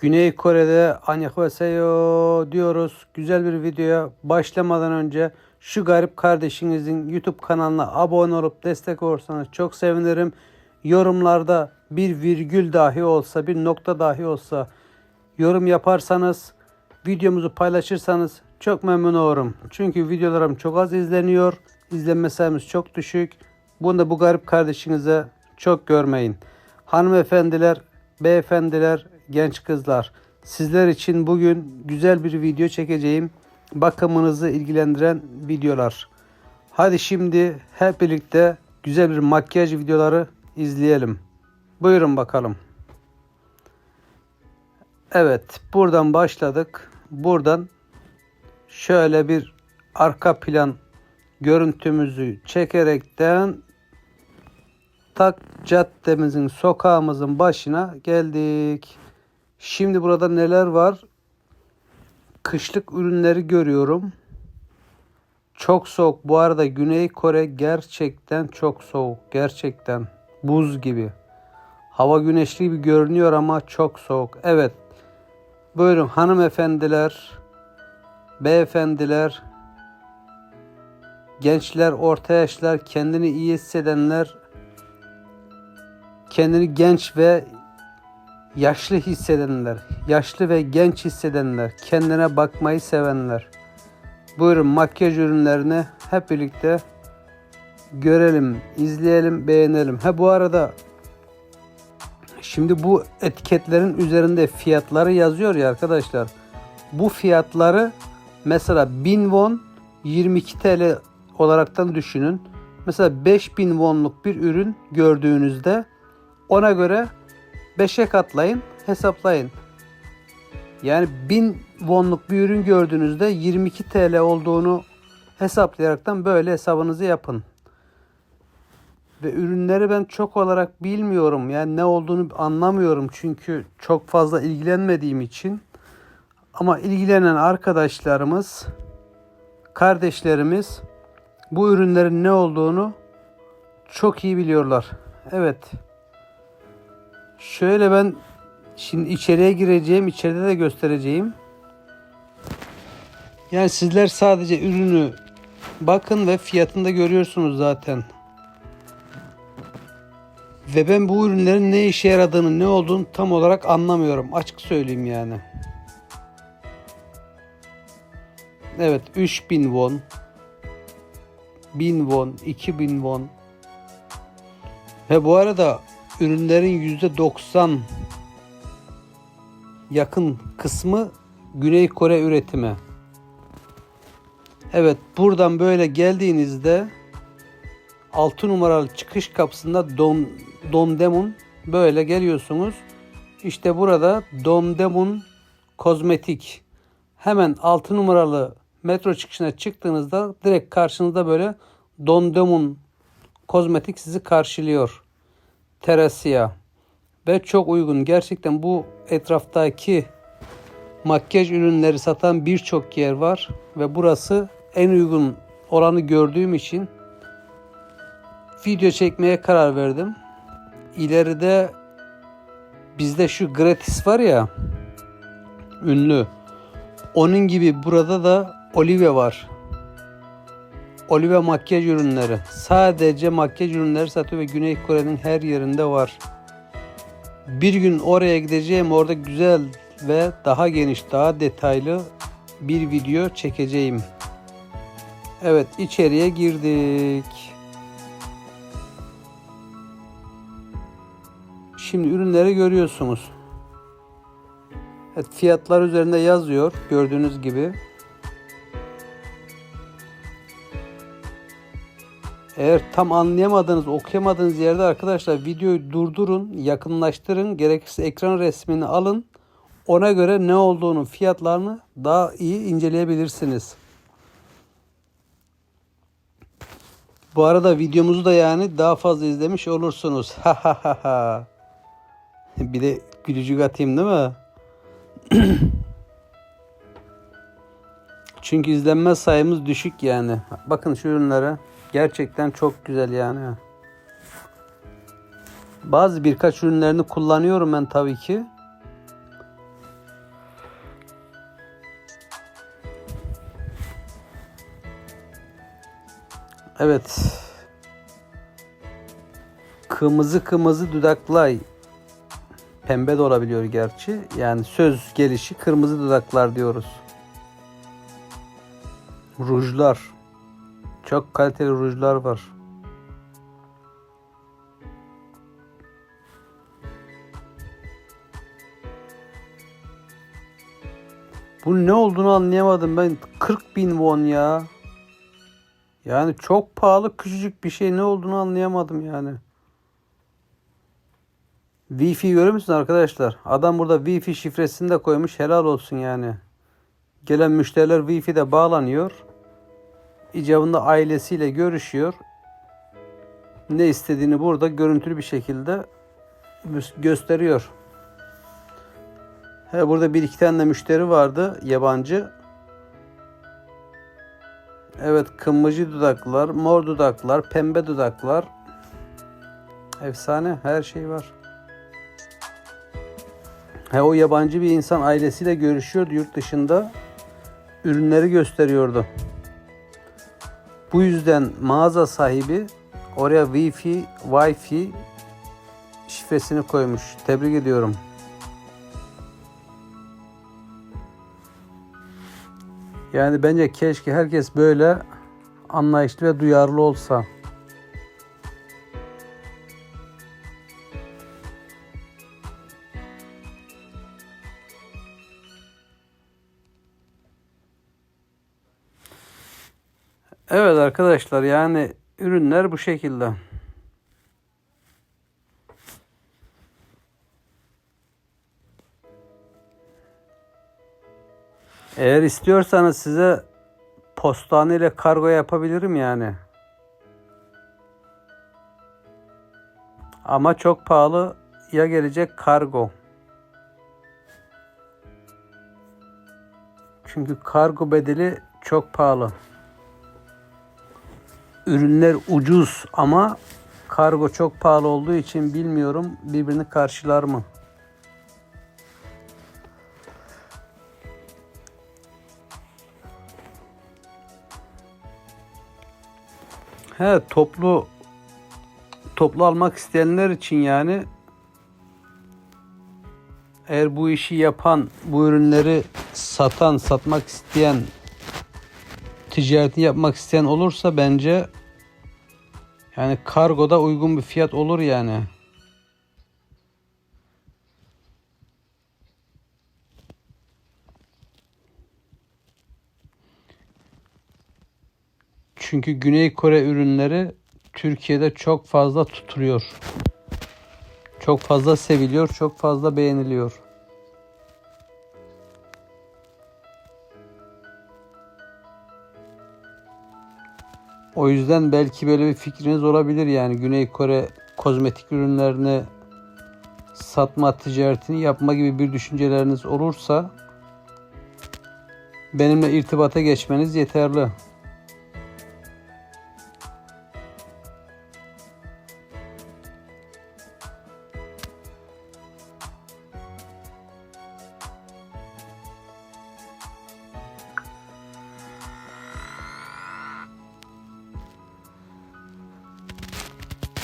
Güney Kore'de Annyeonghaseyo diyoruz. Güzel bir videoya başlamadan önce şu garip kardeşinizin YouTube kanalına abone olup destek olursanız çok sevinirim. Yorumlarda bir virgül dahi olsa, bir nokta dahi olsa yorum yaparsanız, videomuzu paylaşırsanız çok memnun olurum. Çünkü videolarım çok az izleniyor. İzlenme sayımız çok düşük. Bunu da bu garip kardeşinize çok görmeyin. Hanımefendiler, beyefendiler, genç kızlar. Sizler için bugün güzel bir video çekeceğim. Bakımınızı ilgilendiren videolar. Hadi şimdi hep birlikte güzel bir makyaj videoları izleyelim. Buyurun bakalım. Evet, buradan başladık. Buradan şöyle bir arka plan görüntümüzü çekerekten tak caddemizin sokağımızın başına geldik. Şimdi burada neler var? Kışlık ürünleri görüyorum. Çok soğuk. Bu arada Güney Kore gerçekten çok soğuk. Gerçekten buz gibi. Hava güneşli gibi görünüyor ama çok soğuk. Evet. Buyurun hanımefendiler, beyefendiler, gençler, orta yaşlar, kendini iyi hissedenler, kendini genç ve yaşlı hissedenler, yaşlı ve genç hissedenler, kendine bakmayı sevenler. Buyurun makyaj ürünlerini hep birlikte görelim, izleyelim, beğenelim. Ha bu arada şimdi bu etiketlerin üzerinde fiyatları yazıyor ya arkadaşlar. Bu fiyatları mesela 1000 won 22 TL olaraktan düşünün. Mesela 5000 wonluk bir ürün gördüğünüzde ona göre 5'e katlayın, hesaplayın. Yani 1000 wonluk bir ürün gördüğünüzde 22 TL olduğunu hesaplayaraktan böyle hesabınızı yapın. Ve ürünleri ben çok olarak bilmiyorum. Yani ne olduğunu anlamıyorum çünkü çok fazla ilgilenmediğim için. Ama ilgilenen arkadaşlarımız, kardeşlerimiz bu ürünlerin ne olduğunu çok iyi biliyorlar. Evet. Şöyle ben şimdi içeriye gireceğim, içeride de göstereceğim. Yani sizler sadece ürünü bakın ve fiyatını da görüyorsunuz zaten. Ve ben bu ürünlerin ne işe yaradığını, ne olduğunu tam olarak anlamıyorum. Açık söyleyeyim yani. Evet 3000 won. 1000 won, 2000 won. Ve bu arada ürünlerin %90 yakın kısmı Güney Kore üretimi. Evet buradan böyle geldiğinizde 6 numaralı çıkış kapısında Don Dondemun böyle geliyorsunuz. İşte burada Dondemun Kozmetik. Hemen 6 numaralı metro çıkışına çıktığınızda direkt karşınızda böyle Dondemun Kozmetik sizi karşılıyor. Terasiya. Ve çok uygun. Gerçekten bu etraftaki makyaj ürünleri satan birçok yer var. Ve burası en uygun olanı gördüğüm için video çekmeye karar verdim. İleride bizde şu gratis var ya ünlü. Onun gibi burada da Olive var. Olive makyaj ürünleri. Sadece makyaj ürünleri satıyor ve Güney Kore'nin her yerinde var. Bir gün oraya gideceğim. Orada güzel ve daha geniş, daha detaylı bir video çekeceğim. Evet, içeriye girdik. Şimdi ürünleri görüyorsunuz. Evet, fiyatlar üzerinde yazıyor gördüğünüz gibi. Eğer tam anlayamadığınız, okuyamadığınız yerde arkadaşlar videoyu durdurun, yakınlaştırın. Gerekirse ekran resmini alın. Ona göre ne olduğunu, fiyatlarını daha iyi inceleyebilirsiniz. Bu arada videomuzu da yani daha fazla izlemiş olursunuz. Ha ha ha ha. Bir de gülücük atayım değil mi? Çünkü izlenme sayımız düşük yani. Bakın şu ürünlere. Gerçekten çok güzel yani. Bazı birkaç ürünlerini kullanıyorum ben tabii ki. Evet. Kırmızı kırmızı dudaklay. Pembe de olabiliyor gerçi. Yani söz gelişi kırmızı dudaklar diyoruz. Rujlar. Çok kaliteli rujlar var. Bu ne olduğunu anlayamadım ben. 40 bin won ya. Yani çok pahalı küçücük bir şey ne olduğunu anlayamadım yani. Wi-Fi görüyor musun arkadaşlar? Adam burada Wi-Fi şifresini de koymuş. Helal olsun yani. Gelen müşteriler Wi-Fi'de bağlanıyor. İcabında ailesiyle görüşüyor. Ne istediğini burada görüntülü bir şekilde gösteriyor. He, burada bir iki tane de müşteri vardı yabancı. Evet kırmızı dudaklar, mor dudaklar, pembe dudaklar. Efsane her şey var. He, o yabancı bir insan ailesiyle görüşüyordu yurt dışında. Ürünleri gösteriyordu. Bu yüzden mağaza sahibi oraya Wi-Fi, Wi-Fi şifresini koymuş. Tebrik ediyorum. Yani bence keşke herkes böyle anlayışlı ve duyarlı olsa. Evet arkadaşlar yani ürünler bu şekilde. Eğer istiyorsanız size postane ile kargo yapabilirim yani. Ama çok pahalı ya gelecek kargo. Çünkü kargo bedeli çok pahalı. Ürünler ucuz ama kargo çok pahalı olduğu için bilmiyorum birbirini karşılar mı? He toplu toplu almak isteyenler için yani eğer bu işi yapan, bu ürünleri satan, satmak isteyen, ticaretini yapmak isteyen olursa bence yani kargoda uygun bir fiyat olur yani. Çünkü Güney Kore ürünleri Türkiye'de çok fazla tutuluyor. Çok fazla seviliyor, çok fazla beğeniliyor. O yüzden belki böyle bir fikriniz olabilir yani Güney Kore kozmetik ürünlerini satma ticaretini yapma gibi bir düşünceleriniz olursa benimle irtibata geçmeniz yeterli.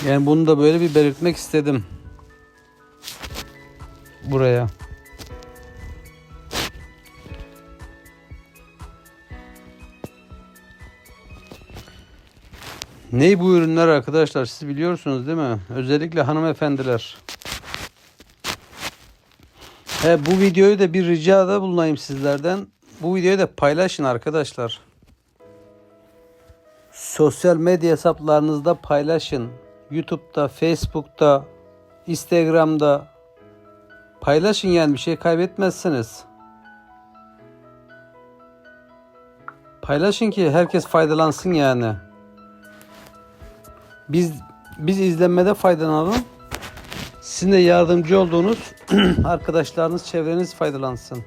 Yani bunu da böyle bir belirtmek istedim. Buraya. Ney bu ürünler arkadaşlar siz biliyorsunuz değil mi? Özellikle hanımefendiler. He, bu videoyu da bir ricada bulunayım sizlerden. Bu videoyu da paylaşın arkadaşlar. Sosyal medya hesaplarınızda paylaşın. YouTube'da, Facebook'ta, Instagram'da paylaşın yani bir şey kaybetmezsiniz. Paylaşın ki herkes faydalansın yani. Biz biz izlenmede faydalanalım. Sizin de yardımcı olduğunuz arkadaşlarınız, çevreniz faydalansın.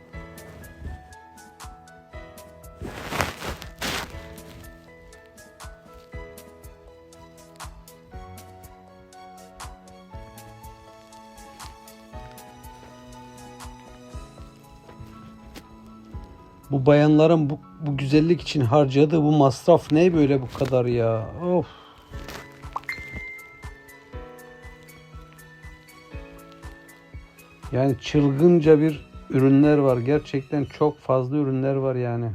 Bayanların bu, bu güzellik için harcadığı bu masraf ne böyle bu kadar ya? Of. Yani çılgınca bir ürünler var. Gerçekten çok fazla ürünler var yani.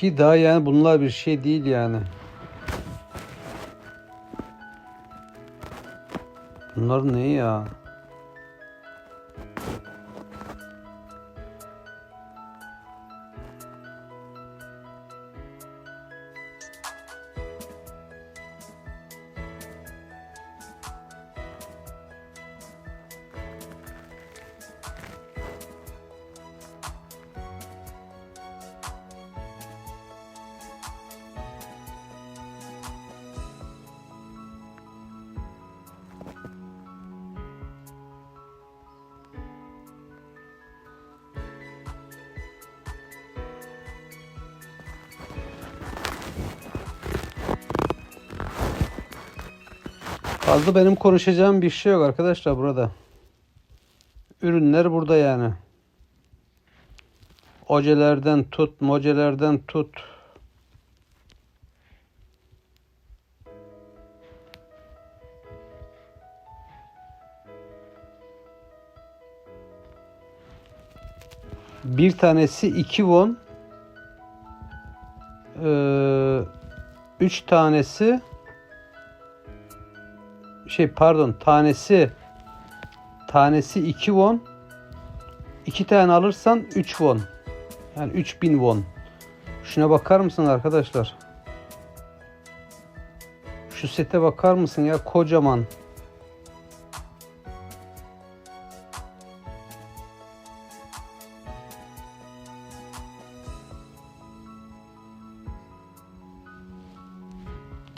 Ki daha yani bunlar bir şey değil yani. Bunlar ne ya? Fazla benim konuşacağım bir şey yok arkadaşlar burada. Ürünler burada yani. Ocelerden tut, mocelerden tut. Bir tanesi 2 won. Ee, üç tanesi şey pardon tanesi tanesi 2 won. 2 tane alırsan 3 won. Yani 3000 won. Şuna bakar mısın arkadaşlar? Şu sete bakar mısın ya kocaman.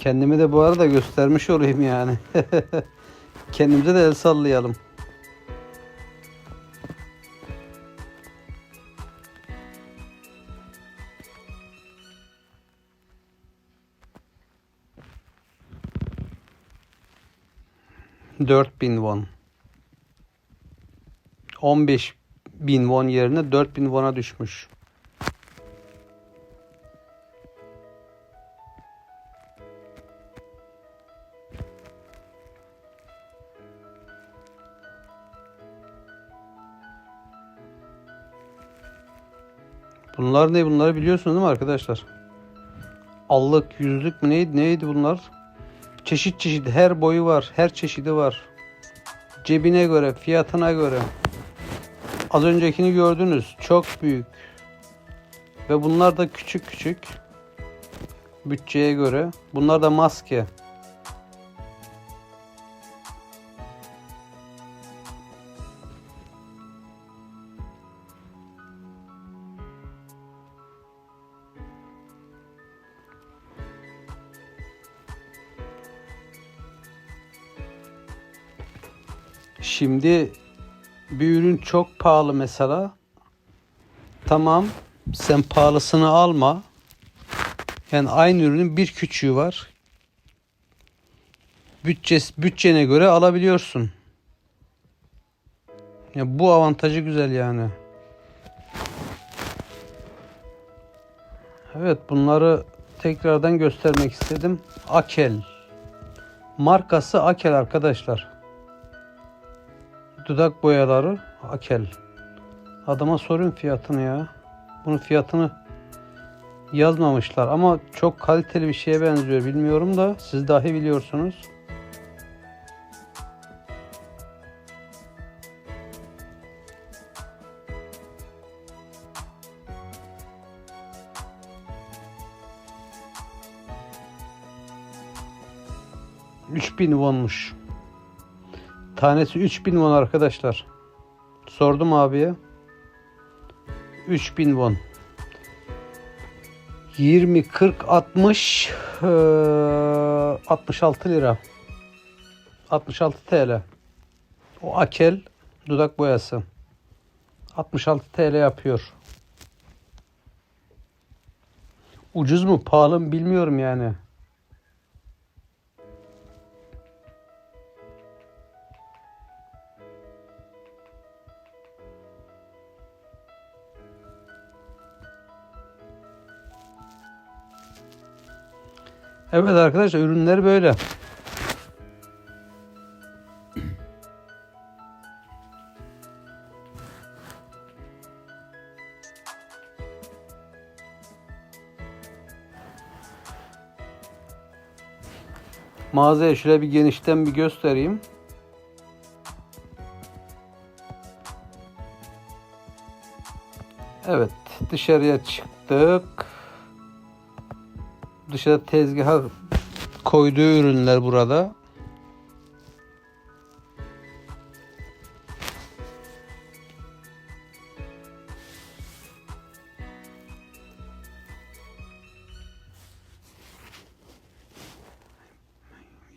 Kendimi de bu arada göstermiş olayım yani. Kendimize de el sallayalım. Dört bin won. 15 bin won yerine 4000 won'a düşmüş. Bunlar ne? Bunları biliyorsunuz değil mi arkadaşlar? Allık, yüzlük mü neydi? Neydi bunlar? Çeşit çeşit her boyu var. Her çeşidi var. Cebine göre, fiyatına göre. Az öncekini gördünüz. Çok büyük. Ve bunlar da küçük küçük. Bütçeye göre. Bunlar da maske. Şimdi bir ürün çok pahalı mesela. Tamam sen pahalısını alma. Yani aynı ürünün bir küçüğü var. Bütçes, bütçene göre alabiliyorsun. Ya bu avantajı güzel yani. Evet bunları tekrardan göstermek istedim. Akel. Markası Akel arkadaşlar dudak boyaları Akel. Adama sorun fiyatını ya. Bunun fiyatını yazmamışlar ama çok kaliteli bir şeye benziyor. Bilmiyorum da siz dahi biliyorsunuz. Bin wonmuş. Tanesi 3000 won arkadaşlar. Sordum abiye. 3000 won. 20, 40, 60 ee, 66 lira. 66 TL. O akel dudak boyası. 66 TL yapıyor. Ucuz mu pahalı mı bilmiyorum yani. Evet arkadaşlar ürünler böyle. Mağazaya şöyle bir genişten bir göstereyim. Evet dışarıya çıktık. Dışarıda tezgaha koyduğu ürünler burada.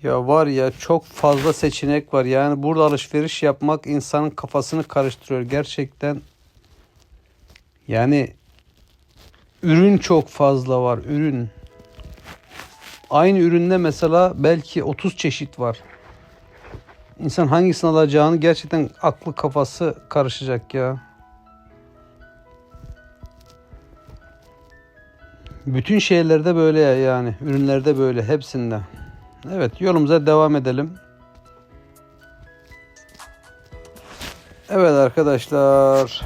Ya var ya çok fazla seçenek var. Yani burada alışveriş yapmak insanın kafasını karıştırıyor gerçekten. Yani ürün çok fazla var, ürün. Aynı üründe mesela belki 30 çeşit var. İnsan hangisini alacağını gerçekten aklı kafası karışacak ya. Bütün şeylerde böyle ya yani. Ürünlerde böyle hepsinde. Evet yolumuza devam edelim. Evet arkadaşlar.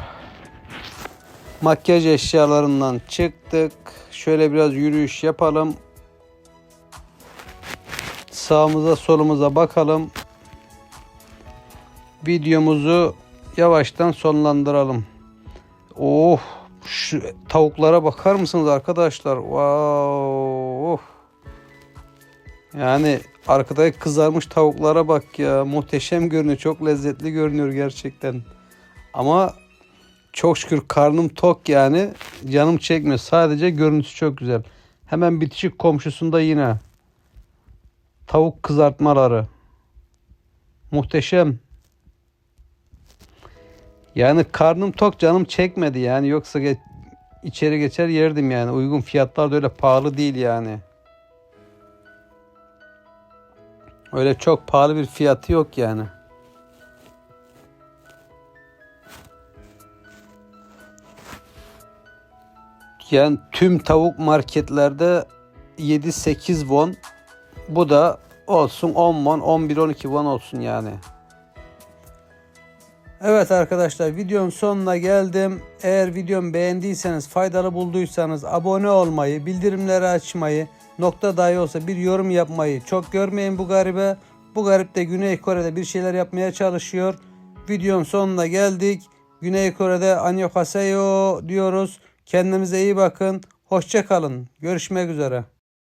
Makyaj eşyalarından çıktık. Şöyle biraz yürüyüş yapalım. Sağımıza solumuza bakalım. Videomuzu yavaştan sonlandıralım. Oh şu tavuklara bakar mısınız arkadaşlar? Wow. of. Yani arkadaki kızarmış tavuklara bak ya. Muhteşem görünüyor. Çok lezzetli görünüyor gerçekten. Ama çok şükür karnım tok yani. Canım çekmiyor. Sadece görüntüsü çok güzel. Hemen bitişik komşusunda yine tavuk kızartmaları. Muhteşem. Yani karnım tok canım çekmedi yani. Yoksa ge- içeri geçer yerdim yani. Uygun fiyatlar da öyle pahalı değil yani. Öyle çok pahalı bir fiyatı yok yani. Yani tüm tavuk marketlerde 7-8 won. Bu da olsun 10 won, 11-12 won olsun yani. Evet arkadaşlar videonun sonuna geldim. Eğer videomu beğendiyseniz, faydalı bulduysanız abone olmayı, bildirimleri açmayı, nokta dahi olsa bir yorum yapmayı çok görmeyin bu garibe. Bu garip de Güney Kore'de bir şeyler yapmaya çalışıyor. Videonun sonuna geldik. Güney Kore'de annyeonghaseyo diyoruz. Kendinize iyi bakın. Hoşça kalın. Görüşmek üzere.